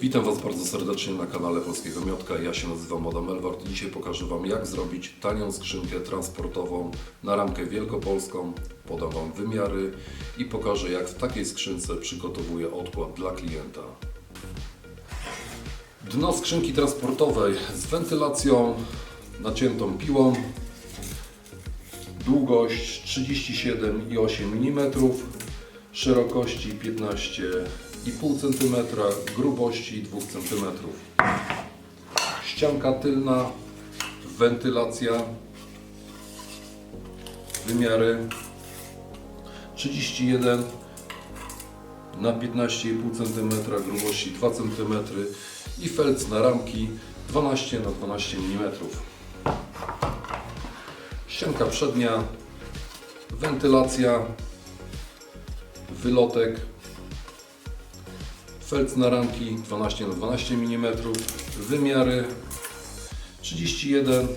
Witam Was bardzo serdecznie na kanale Polskiego Miotka. Ja się nazywam Adam Elwart dzisiaj pokażę Wam jak zrobić tanią skrzynkę transportową na ramkę wielkopolską. Podam Wam wymiary i pokażę jak w takiej skrzynce przygotowuję odkład dla klienta. Dno skrzynki transportowej z wentylacją, naciętą piłą, długość 37,8 mm, szerokości 15,5 cm, grubości 2 cm. Ścianka tylna, wentylacja, wymiary 31 na 15,5 cm, grubości 2 cm i felc na ramki 12 na 12 mm. Ścianka przednia, wentylacja, wylotek, felc na ramki 12 na 12 mm, wymiary 31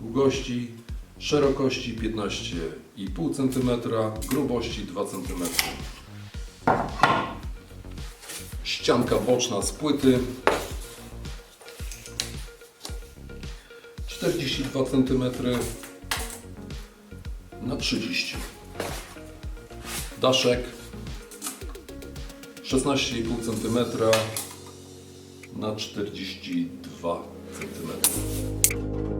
długości, szerokości 15,5 cm, grubości 2 cm. Ścianka boczna z płyty. 42 cm na 30 Daszek 16,5 cm na 42 cm.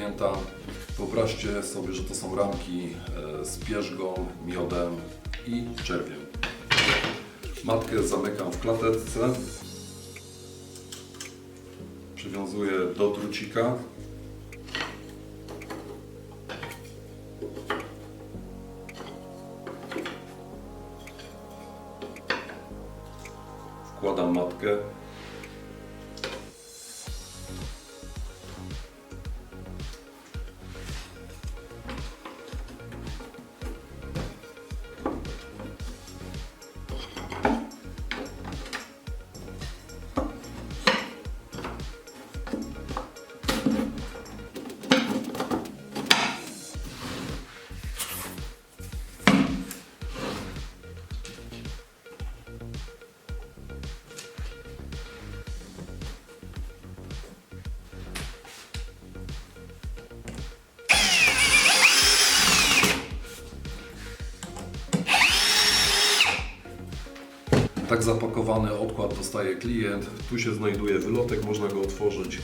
Zamknięta. Wyobraźcie sobie, że to są ramki e, z pierzgą, miodem i czerwiem. Matkę zamykam w klateczce. Przywiązuję do drucika. Wkładam matkę. Tak zapakowany odkład dostaje klient. Tu się znajduje wylotek, można go otworzyć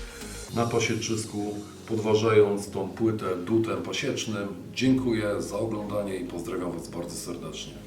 na pasieczysku, podważając tą płytę dutem pasiecznym. Dziękuję za oglądanie i pozdrawiam Was bardzo serdecznie.